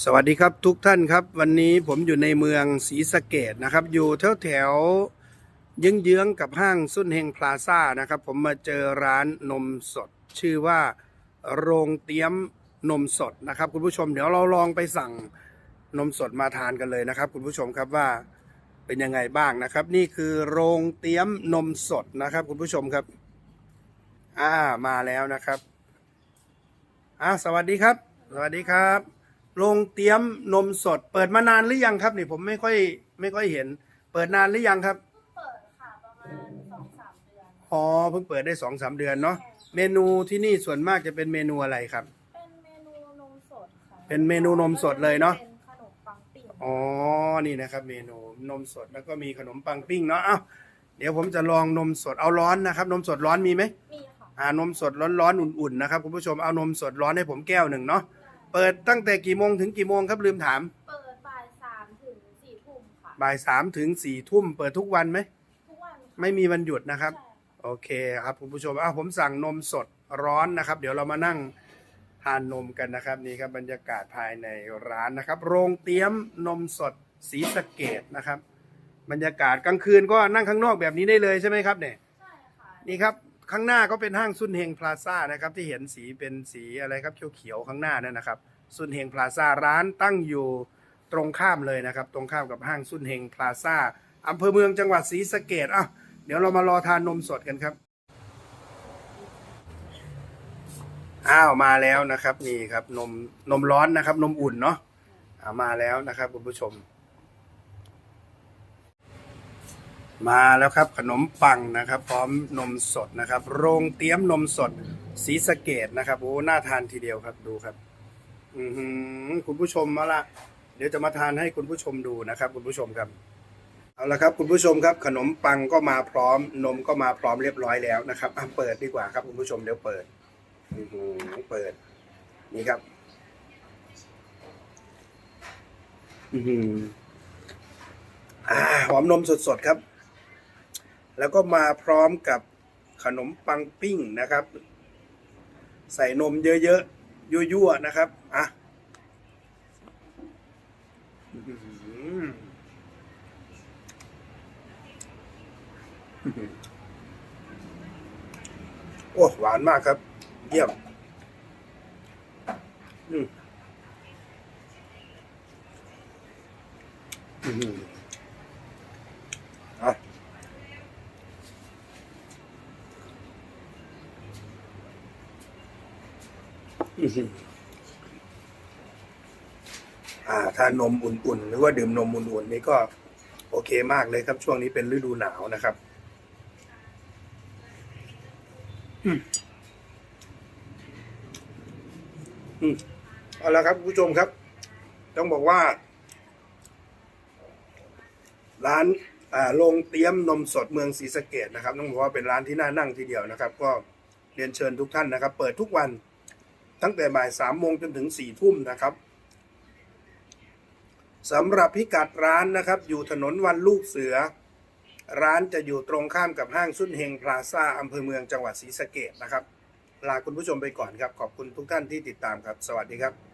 สวัสดีครับทุกท่านครับ วันนี้ผมอยู่ในเมืองศรีสะเกดนะครับ อยู่แถวแถวเยื้องๆกับห้างสุนเฮงพลาซ่านะครับ ผมมาเจอร้านนมสด ชื่อว่าโรงเตี้ยมนมสดนะครับ คุณผู้ชมเดี๋ยวเราลองไปสั่งนมสดมาทานกันเลยนะครับ คุณผู้ชมครับว่าเป็นยังไงบ้างนะครับ นี่คือโรงเตี้ยมนมสดนะครับ คุณผู้ชมครับ อ่ามาแล้วนะครับอ่าสวัสดีครับ สวัสดีครับ โรงเตรียมนมสด เปิดมานานหรือยังครับนี่ผมไม่ค่อยไม่ค่อยเห็น เปิดนานหรือยังครับ เพิ่งเปิดค่ะประมาณสองสามเดือน อ๋อเพิ่งเปิดได้สองสามเดือนเนาะเมนูที่นี่ส่วนมากจะเป็นเมนูอะไรครับ เป็นเมนูนมสดค่ะเป็นเมนูนมสดเลยเนอะเป็นขนมปังปิ่งอ๋อ นี่นะครับเมนูนมสดแล้วก็มีขนมปังปิ้งเนาะเอ้าเดี๋ยวผมจะลองนมสดเอาร้อนนะครับ นมสดร้อนมีไหมมีค่ะ อ่านมสดร้อนๆอุ่นๆนะครับคุณผู้ชมเอานมสดร้อนให้ผมแก้วหนึ่งเนาะ เปิดตั้งแต่กี่โมงถึงกี่โมงครับลืมถาม เปิดบ่ายสามถึงสี่ทุ่มค่ะ บ่ายสามถึงสี่ทุ่มเปิดทุกวันไหม ทุกวันค่ะไม่มีวันหยุดนะครับ ใช่โอเคครับคุณผู้ชมอ้าวผมสั่งนมสดร้อนนะครับ เดี๋ยวเรามานั่งทานนมกันนะครับนี่ครับบรรยากาศภายในร้านนะครับ โรงเตรียมนมสดสีสะเกดนะครับ บรรยากาศกลางคืนก็นั่งข้างนอกแบบนี้ได้เลยใช่ไหมครับเนี่ย ใช่ค่ะนี่ครับ ข้างหน้าก็เป็นห้างซุนเฮงพลาซ่านะครับ ที่เห็นสีเป็นสีอะไรครับเขียวๆข้างหน้านั่นนะครับซุนเฮงพลาซ่าร้านตั้งอยู่ตรงข้ามเลยนะครับ ตรงข้ามกับห้างซุนเฮงพลาซ่าอำเภอเมืองจังหวัดศรีสะเกดอะเดี๋ยวเรามารอทานนมสดกันครับอ้าวมาแล้วนะครับนี่ครับนมนมร้อนนะครับ นมอุ่นเนาะมาแล้วนะครับคุณผู้ชม มาแล้วครับขนมปังนะครับ พร้อมนมสดนะครับ โรงเตี้ยมนมสดสีสะเกตนะครับโอ้น่าทานทีเดียวครับดูครับอือหือคุณผู้ชมมาละเดี๋ยวจะมาทานให้คุณผู้ชมดูนะครับ คุณผู้ชมครับเอาละครับคุณผู้ชมครับ ขนมปังก็มาพร้อม นมก็มาพร้อมเรียบร้อยแล้วนะครับอะเปิดดีกว่าครับ คุณผู้ชมเดี๋ยวเปิดอือหือเปิด นี่ครับอือหืออ่าหอมนมสดๆครับ แล้วก็มาพร้อมกับขนมปังปิ้งนะครับ ใส่นมเยอะๆยั่วๆนะครับอะโอ้หวานมากครับ เยี่ยมอืมอื้อหืออะ อ่าถ้านมอุ่นๆ หรือว่าดื่มนมอุ่นๆ นี่ก็โอเคมากเลยครับ ช่วงนี้เป็นฤดูหนาวนะครับอืมอืมเอาละครับผู้ชมครับ ต้องบอกว่า ร้านอ่าโรงเตี้ยมนมสดเมืองศรีสะเกดนะครับ ต้องบอกว่าเป็นร้านที่น่านั่งทีเดียวนะครับ ก็เรียนเชิญทุกท่านนะครับ เปิดทุกวัน ตั้งแต่บ่ายสามโมงจนถึงสี่ทุ่มนะครับสำหรับพิกัดร้านนะครับ อยู่ถนนวันลูกเสือ ร้านจะอยู่ตรงข้ามกับห้างสุนเฮงพลาซ่าอำเภอเมืองจังหวัดศรีสะเกดนะครับ ลาคุณผู้ชมไปก่อนครับ ขอบคุณทุกท่านที่ติดตามครับ สวัสดีครับ